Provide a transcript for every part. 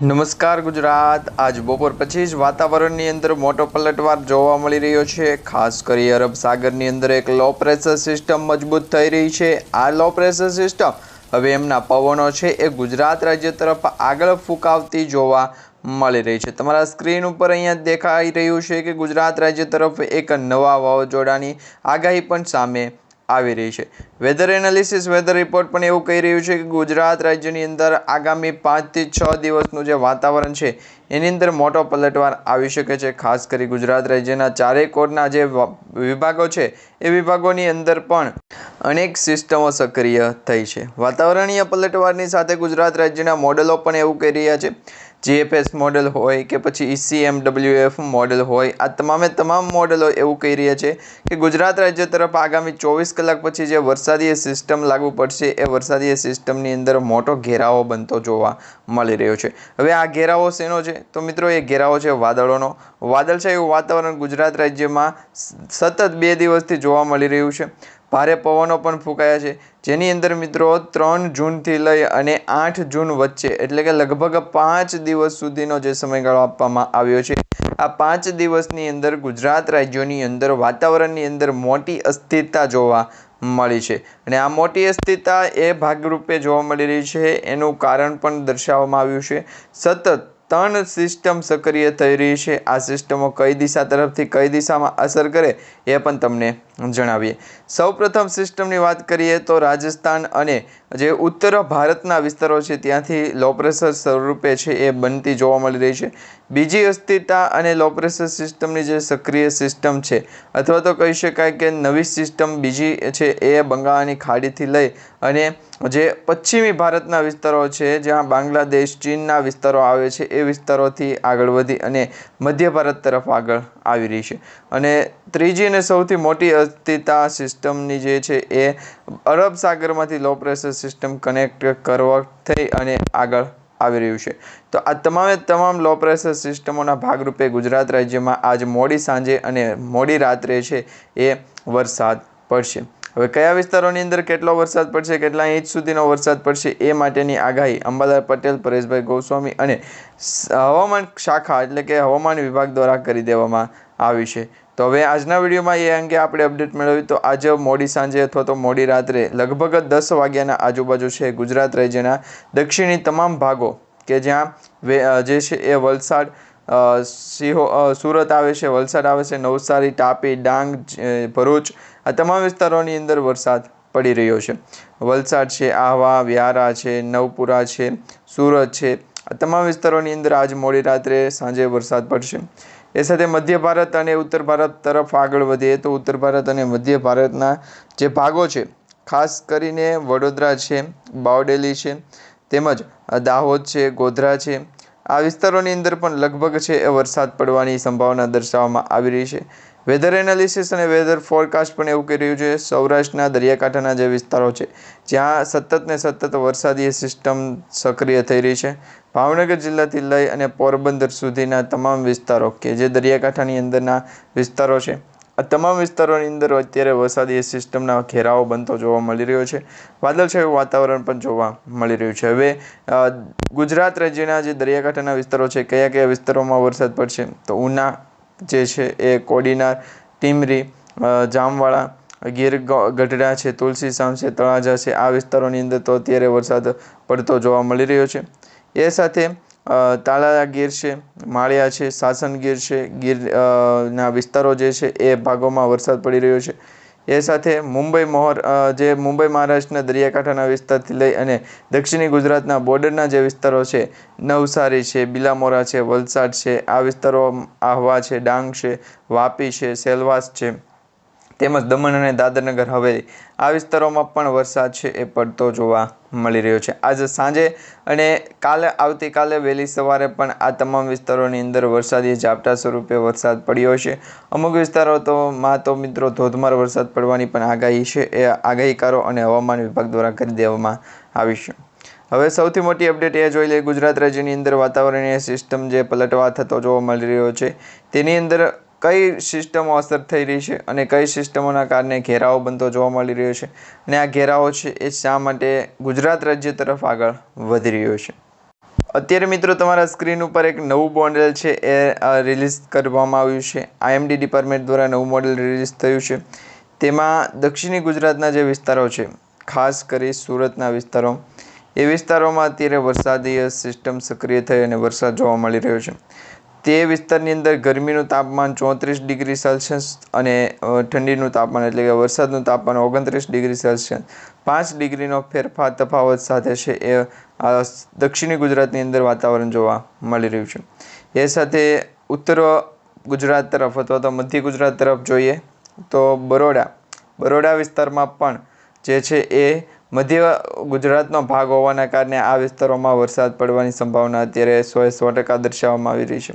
નમસ્કાર ગુજરાત. આજ બપોર પછી જ વાતાવરણની અંદર મોટો પલટવાર જોવા મળી રહ્યો છે. ખાસ કરી અરબ સાગરની અંદર એક લો પ્રેશર સિસ્ટમ મજબૂત થઈ રહી છે. આ લો પ્રેશર સિસ્ટમ હવે એમના પવનો છે એ ગુજરાત રાજ્ય તરફ આગળ ફૂંકાવતી જોવા મળી રહી છે. તમારા સ્ક્રીન ઉપર અહીંયા દેખાઈ રહ્યું છે કે ગુજરાત રાજ્ય તરફ એક નવા વાવાઝોડાની આગાહી પણ સામે આવી રહી છે. વેધર એનાલિસિસ વેધર રિપોર્ટ પણ એવું કહી રહ્યું છે કે ગુજરાત રાજ્યની અંદર આગામી પાંચથી છ દિવસનું જે વાતાવરણ છે, એની અંદર મોટો પલટવાર આવી શકે છે. ખાસ કરી ગુજરાત રાજ્યના ચારેય કોરના જે વિભાગો છે, એ વિભાગોની અંદર પણ અનેક સિસ્ટમો સક્રિય થઈ છે. વાતાવરણીય પલટવારની સાથે ગુજરાત રાજ્યના મોડેલો પણ એવું કહી રહ્યા છે જીએફએસ મોડેલ હોય કે પછી ઈસીએમડબ્લ્યુએફ મોડેલ હોય, આ તમામે તમામ મોડેલો એવું કહી રહ્યા છે કે ગુજરાત રાજ્ય તરફ આગામી ચોવીસ કલાક પછી જે વરસાદીય સિસ્ટમ લાગુ પડશે, એ વરસાદીય સિસ્ટમની અંદર મોટો ઘેરાવો બનતો જોવા મળી રહ્યો છે. હવે આ ઘેરાવો શેનો છે? તો મિત્રો, એ ઘેરાવો છે વાદળોનો. વાદળછાયું વાતાવરણ ગુજરાત રાજ્યમાં સતત બે દિવસથી જોવા મળી રહ્યું છે. ભારે પવનો પણ ફૂંકાયા છે. જેની અંદર મિત્રો ત્રણ જૂનથી લઈ અને આઠ જૂન વચ્ચે, એટલે કે લગભગ પાંચ દિવસ સુધીનો જે સમયગાળો આપવામાં આવ્યો છે. આ પાંચ દિવસની અંદર ગુજરાત રાજ્યોની અંદર વાતાવરણની અંદર મોટી અસ્થિરતા જોવા મળી છે. અને આ મોટી અસ્થિરતા એ ભાગરૂપે જોવા મળી રહી છે. એનું કારણ પણ દર્શાવવામાં આવ્યું છે. સતત ત્રણ સિસ્ટમ સક્રિય થઈ રહી છે. આ સિસ્ટમો કઈ દિશા તરફથી, કઈ દિશામાં અસર કરે એ પણ તમને જણાવીએ. સૌપ્રથમ સિસ્ટમની વાત કરીએ તો રાજસ્થાન અને જે ઉત્તર ભારતના વિસ્તારો છે, ત્યાંથી લો પ્રેશર સ્વરૂપે છે, એ બનતી જોવા મળી રહી છે. બીજી અસ્થિરતા અને લો પ્રેશર સિસ્ટમની જે સક્રિય સિસ્ટમ છે, અથવા તો કહી શકાય કે નવી સિસ્ટમ બીજી છે, એ બંગાળની ખાડીથી લઈ અને જે પશ્ચિમી ભારતના વિસ્તારો છે, જ્યાં બાંગ્લાદેશ, ચીનના વિસ્તારો આવે છે, એ વિસ્તારોથી આગળ વધી અને મધ્ય ભારત તરફ આગળ આવી રહી છે. અને ત્રીજી અને સૌથી મોટી અસ્થિરતા સિસ્ટમની જે છે એ અરબ સાગરમાંથી લો પ્રેશર સિસ્ટમ કનેક્ટ કરવા થઈ અને આગળ આવી રહ્યું છે. તો આ તમામે તમામ લો પ્રેશર સિસ્ટમોના ભાગરૂપે ગુજરાત રાજ્યમાં આજ મોડી સાંજે અને મોડી રાત્રે છે એ વરસાદ પડશે. હવે કયા વિસ્તારોની અંદર કેટલો વરસાદ પડશે, કેટલા ઇંચ સુધીનો વરસાદ પડશે એ માટેની આગાહી અંબાલાલ પટેલ, પરેશભાઈ ગોસ્વામી અને હવામાન શાખા એટલે કે હવામાન વિભાગ દ્વારા કરી દેવામાં આવી છે. તો હવે આજના વિડીયોમાં એ અંગે આપણે અપડેટ મેળવી, તો આજે મોડી સાંજે અથવા તો મોડી રાત્રે લગભગ દસ વાગ્યાના આજુબાજુ છે ગુજરાત રાજ્યના દક્ષિણી તમામ ભાગો કે જ્યાં જે છે એ વલસાડ સિહો સુરત આવે છે, વલસાડ આવે છે, નવસારી, તાપી, ડાંગ ભરૂચ આ તમામ વિસ્તારોની અંદર વરસાદ પડી રહ્યો છે. વલસાડ છે, આહવા, વ્યારા છે, નવપુરા છે, સુરત છે, આ તમામ વિસ્તારોની અંદર આજ મોડી રાત્રે સાંજે વરસાદ પડશે. એ સાથે મધ્ય ભારત અને ઉત્તર ભારત તરફ આગળ વધીએ તો ઉત્તર ભારત અને મધ્ય ભારતના જે ભાગો છે, ખાસ કરીને વડોદરા છે, બાવડેલી છે, તેમજ દાહોદ છે, ગોધરા છે આ વિસ્તારોની અંદર પણ લગભગ છે એ વરસાદ પડવાની સંભાવના દર્શાવવામાં આવી રહી છે. વેધર એનાલિસિસ અને વેધર ફોરકાસ્ટ પણ એવું કહી રહ્યું છે, સૌરાષ્ટ્રના દરિયાકાંઠાના જે વિસ્તારો છે, જ્યાં સતત ને સતત વરસાદી સિસ્ટમ સક્રિય થઈ રહી છે. ભાવનગર જિલ્લાથી લઈ અને પોરબંદર સુધીના તમામ વિસ્તારો કે જે દરિયાકાંઠાની અંદરના વિસ્તારો છે આ તમામ વિસ્તારોની અંદર અત્યારે વરસાદી સિસ્ટમના ઘેરાવો બનતો જોવા મળી રહ્યો છે. વાદળછાયું વાતાવરણ પણ જોવા મળી રહ્યું છે. હવે ગુજરાત રાજ્યના જે દરિયાકાંઠાના વિસ્તારો છે, કયા કયા વિસ્તારોમાં વરસાદ પડશે? તો ઉના જે છે એ કોડીનાર, ટીમરી જામવાળા ગીર ગઢડા છે, તુલસી સામ છે તળાજા છે, આ વિસ્તારોની અંદર તો અત્યારે વરસાદ પડતો જોવા મળી રહ્યો છે. એ સાથે તાલાળા ગીર છે, માળિયા છે, સાસણ ગીર છે, ગીર ના વિસ્તારો જે છે એ ભાગોમાં વરસાદ પડી રહ્યો છે. એ સાથે મુંબઈ મોહર જે મુંબઈ મહારાષ્ટ્રના દરિયાકાંઠાના વિસ્તારથી લઈ અને દક્ષિણી ગુજરાતના બોર્ડરના જે વિસ્તારો છે, નવસારી છે, બિલામોરા છે, વલસાડ છે, આ વિસ્તારો આહવા છે, ડાંગ છે, વાપી છે, સેલવાસ છે. તેમજ દમણ અને દાદરનગર. હવેલી આ વિસ્તારોમાં પણ વરસાદ છે એ પડતો જોવા મળી રહ્યો છે. આજે સાંજે અને કાલે આવતીકાલે વહેલી સવારે પણ આ તમામ વિસ્તારોની અંદર વરસાદી ઝાપટા સ્વરૂપે વરસાદ પડ્યો છે. અમુક વિસ્તારો તો માં તો મિત્રો ધોધમાર વરસાદ પડવાની પણ આગાહી છે. એ આગાહીકારો અને હવામાન વિભાગ દ્વારા કરી દેવામાં આવી છે. હવે સૌથી મોટી અપડેટ એ જોઈ લઈએ, ગુજરાત રાજ્યની અંદર વાતાવરણીય સિસ્ટમ જે પલટવા થતો જોવા મળી રહ્યો છે. તેની અંદર કઈ સિસ્ટમો અસર થઈ રહી છે અને કઈ સિસ્ટમોના કારણે ઘેરાવો બનતો જોવા મળી રહ્યો છે અને આ ઘેરાવો છે એ શા માટે ગુજરાત રાજ્ય તરફ આગળ વધી રહ્યો છે. અત્યારે મિત્રો તમારા સ્ક્રીન ઉપર એક નવું મોડેલ છે એ રિલીઝ કરવામાં આવ્યું છે. આઈએમડી ડિપાર્ટમેન્ટ દ્વારા નવું મોડેલ રિલીઝ થયું છે. તેમાં દક્ષિણી ગુજરાતના જે વિસ્તારો છે, ખાસ કરી સુરતના વિસ્તારો, એ વિસ્તારોમાં અત્યારે વરસાદીય સિસ્ટમ સક્રિય થઈ અને વરસાદ જોવા મળી રહ્યો છે. તે વિસ્તારની અંદર ગરમીનું તાપમાન ચોત્રીસ ડિગ્રી સેલ્સિયસ અને ઠંડીનું તાપમાન એટલે કે વરસાદનું તાપમાન ઓગણત્રીસ ડિગ્રી સેલ્સિયસ. પાંચ ડિગ્રીનો ફેરફાર તફાવત સાથે છે. એ દક્ષિણી ગુજરાતની અંદર વાતાવરણ જોવા મળી રહ્યું છે. એ સાથે ઉત્તર ગુજરાત તરફ અથવા તો મધ્ય ગુજરાત તરફ જોઈએ તો બરોડા. બરોડા વિસ્તારમાં પણ જે છે એ મધ્ય ગુજરાતનો ભાગ હોવાના કારણે આ વિસ્તારોમાં વરસાદ પડવાની સંભાવના અત્યારે સો સો ટકા દર્શાવવામાં આવી રહી છે.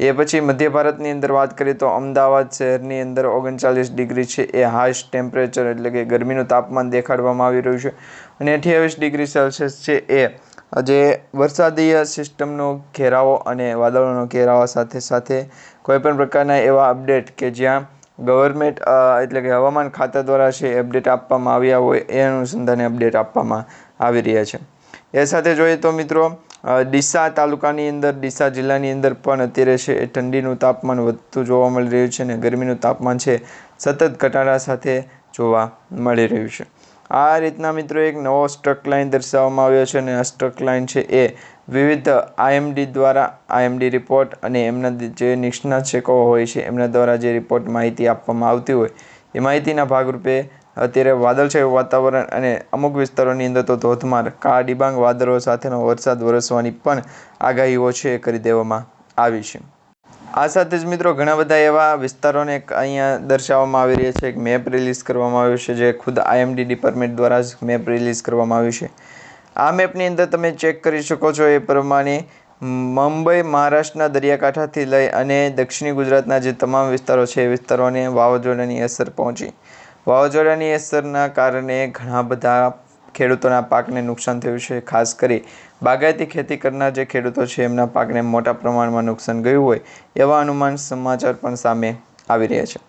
એ પછી મધ્ય ભારતની અંદર વાત કરીએ તો અમદાવાદ શહેરની અંદર ઓગણચાલીસ ડિગ્રી છે. એ હાઈસ્ટ ટેમ્પરેચર એટલે કે ગરમીનું તાપમાન દેખાડવામાં આવી રહ્યું છે. અને અઠ્યાવીસ ડિગ્રી સેલ્સિયસ છે એ જે વરસાદીય સિસ્ટમનો ઘેરાવો અને વાદળોનો ઘેરાવા સાથે સાથે કોઈપણ પ્રકારના એવા અપડેટ કે જ્યાં ગવર્મેન્ટ એટલે કે હવામાન ખાતા દ્વારા છે અપડેટ આપવામાં આવ્યા હોય એ અનુસંધાને અપડેટ આપવામાં આવી રહ્યા છે. એ સાથે જોઈએ તો મિત્રો ડીસા તાલુકાની અંદર, ડીસા જિલ્લાની અંદર પણ અત્યારે છે એ ઠંડીનું તાપમાન વધતું જોવા મળી રહ્યું છે અને ગરમીનું તાપમાન છે સતત ઘટાડા સાથે જોવા મળી રહ્યું છે. આ રીતના મિત્રો એક નવો સ્ટ્રક લાઇન દર્શાવવામાં આવ્યો છે અને આ સ્ટ્રક લાઇન છે એ વિવિધ આઈએમડી દ્વારા આઈએમડી રિપોર્ટ અને એમના જે નિષ્ણાત શેકો હોય છે એમના દ્વારા જે રિપોર્ટ માહિતી આપવામાં આવતી હોય, એ માહિતીના ભાગરૂપે અત્યારે વાદળછાયું વાતાવરણ અને અમુક વિસ્તારોની અંદર તો ધોધમાર કાળા ડિબાંગ વાદળો સાથેનો વરસાદ વરસવાની પણ આગાહીઓ છે કરી દેવામાં આવી છે. આ સાથે જ મિત્રો ઘણા બધા એવા વિસ્તારોને અહીંયા દર્શાવવામાં આવી રહ્યા છે. એક મેપ રિલીઝ કરવામાં આવ્યો છે જે ખુદ આઈએમડી ડિપાર્ટમેન્ટ દ્વારા જ મેપ રિલીઝ કરવામાં આવ્યું છે. આ મેપની અંદર તમે ચેક કરી શકો છો એ પ્રમાણે મુંબઈ, મહારાષ્ટ્રના દરિયાકાંઠાથી લઈ અને દક્ષિણી ગુજરાતના જે તમામ વિસ્તારો છે એ વિસ્તારોને વાવાઝોડાની અસર પહોંચી. વાવાઝોડાની અસરના કારણે ઘણા બધા ખેડૂતોના પાકને નુકસાન થયું છે. ખાસ કરી બાગાયતી ખેતી કરનાર જે ખેડૂતો છે, એમના પાકને મોટા પ્રમાણમાં નુકસાન ગયું હોય એવા અનુમાન સમાચાર પણ સામે આવી રહ્યા છે.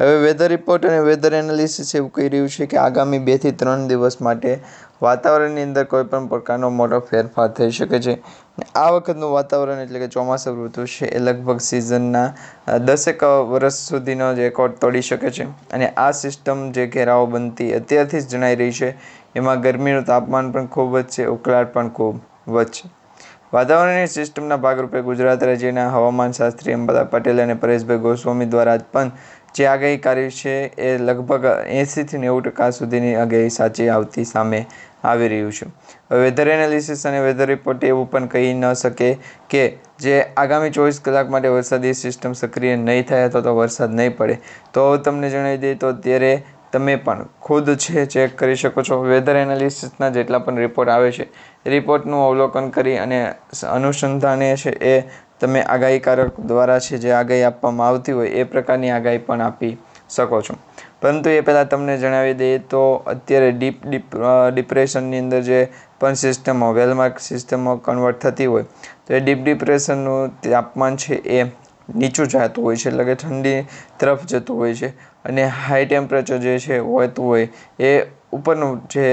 હવે વેધર રિપોર્ટ અને વેધર એનાલિસિસ એવું કહી રહ્યું છે કે આગામી બેથી ત્રણ દિવસ માટે વાતાવરણની અંદર કોઈપણ પ્રકારનો મોટો ફેરફાર થઈ શકે છે. આ વખતનું વાતાવરણ એટલે કે ચોમાસા ઋતુ છે એ લગભગ સિઝનના દસેક વર્ષ સુધીનો રેકોર્ડ તોડી શકે છે. અને આ સિસ્ટમ જે ઘેરાવો બનતી અત્યારથી જ જણાઈ રહી છે, એમાં ગરમીનું તાપમાન પણ ખૂબ છે, ઉકળાટ પણ ખૂબ વધશે વાતાવરણીય સિસ્ટમના ભાગરૂપે ગુજરાત રાજ્યના હવામાન શાસ્ત્રી અંબાલા પટેલ અને પરેશભાઈ ગોસ્વામી દ્વારા પણ જે આગાહી કરી છે એ લગભગ એંસીથી નેવું ટકા સુધીની આગાહી સાચી આવતી સામે આવી રહ્યું છે. વેધર એનાલિસિસ અને વેધર રિપોર્ટ એવું પણ કહી ન શકે કે જે આગામી ચોવીસ કલાક માટે વરસાદી સિસ્ટમ સક્રિય નહીં થાય અથવા તો વરસાદ નહીં પડે. તો તમને જણાવી દઈએ તો અત્યારે તમે પણ ખુદ છે ચેક કરી શકો છો. વેધર એનાલિસિસના જેટલા પણ રિપોર્ટ આવે છે રિપોર્ટનું અવલોકન કરી અને અનુસંધાને છે એ તમે આગાહીકારક દ્વારા છે જે આગાહી આપવામાં આવતી હોય એ પ્રકારની આગાહી પણ આપી શકો છો. પરંતુ એ પહેલાં તમને જણાવી દઈએ તો અત્યારે ડીપ ડીપ ડિપ્રેશનની અંદર જે પણ સિસ્ટમો વેલમાર્ક સિસ્ટમો કન્વર્ટ થતી હોય, તો એ ડીપ ડિપ્રેશનનું તાપમાન છે એ નીચું જતું હોય છે, એટલે કે ઠંડી તરફ જતું હોય છે. અને હાઈ ટેમ્પરેચર જે છે, હોતું હોય, એ ઉપરનું જે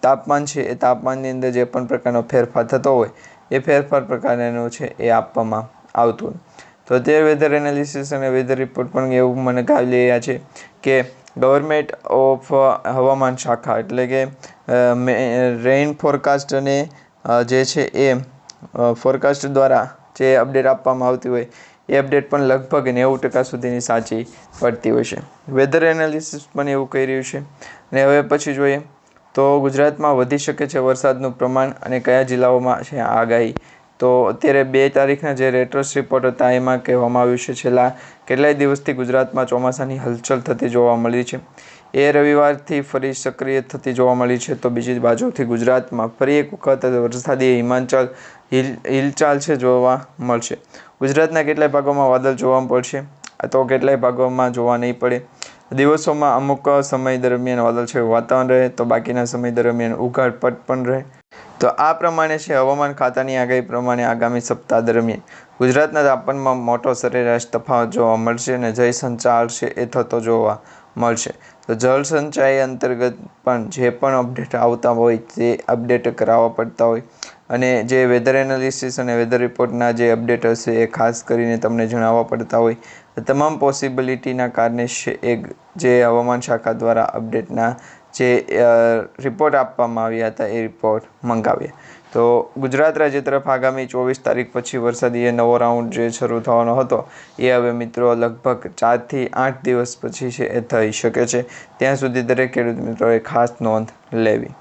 તાપમાન છે, એ તાપમાનની અંદર જે પણ પ્રકારનો ફેરફાર થતો હોય, એ ફેરફાર પ્રકારનો છે, એ આપવામાં આવતું. તો અત્યારે વેધર એનાલિસિસ અને વેધર રિપોર્ટ પણ એવું મને ગાવી રહ્યા છે કે ગવર્મેન્ટ ઓફ હવામાન શાખા એટલે કે રેઇન ફોરકાસ્ટ અને જે છે એ ફોરકાસ્ટ દ્વારા જે અપડેટ આપવામાં આવતી હોય એ અપડેટ પણ લગભગ નેવું ટકા સુધીની સાચી પડતી હોય છે. વેધર એનાલિસિસ પણ એવું કહી રહ્યું છે. અને હવે પછી જોઈએ તો ગુજરાતમાં વધી શકે છે વરસાદનું પ્રમાણ અને કયા જિલ્લાઓમાં છે આગાહી? તો અત્યારે બે તારીખના જે રેટ્રસ રિપોર્ટ હતા, એમાં કહેવામાં આવ્યું છે, છેલ્લા કેટલાય દિવસથી ગુજરાતમાં ચોમાસાની હલચલ થતી જોવા મળી છે. એ રવિવારથી ફરી સક્રિય થતી જોવા મળી છે. તો બીજી બાજુથી ગુજરાતમાં ફરી એક વખત વરસાદી હિમાચલ હિલ, હિલચાલ છે જોવા મળશે. ગુજરાતના કેટલાય ભાગોમાં વાદળ જોવા પડશે તો કેટલાય ભાગોમાં જોવા નહીં પડે. દિવસોમાં અમુક સમય દરમિયાન વાદળ છે વાતાવરણ રહે, તો બાકીના સમય દરમિયાન ઉઘાડ પટ પણ રહે. તો આ પ્રમાણે છે હવામાન ખાતાની આગાહી પ્રમાણે આગામી સપ્તાહ દરમિયાન. ગુજરાતના તાપમાનમાં મોટો સરેરાશ તફાવત જોવા મળશે અને જય સંચાર છે એ થતો જોવા મળશે. તો જળ સંચય અંતર્ગત પણ જે પણ અપડેટ આવતા હોય તે અપડેટ કરાવવા પડતા હોય. અને જે વેધર એનાલિસિસ અને વેધર રિપોર્ટના જે અપડેટ હશે એ ખાસ કરીને તમને જણાવવા પડતા હોય. તમામ પોસિબિલિટીના કારણે એક જે હવામાન શાખા દ્વારા અપડેટના જે રિપોર્ટ આપવામાં આવ્યા હતા એ રિપોર્ટ મંગાવ્યા. તો ગુજરાત રાજ્ય તરફ આગામી ચોવીસ તારીખ પછી વરસાદી એ નવો રાઉન્ડ જે શરૂ થવાનો હતો, એ હવે મિત્રો લગભગ ચારથી આઠ દિવસ પછી છે એ થઈ શકે છે. ત્યાં સુધી દરેક ખેડૂત મિત્રોએ ખાસ નોંધ લેવી.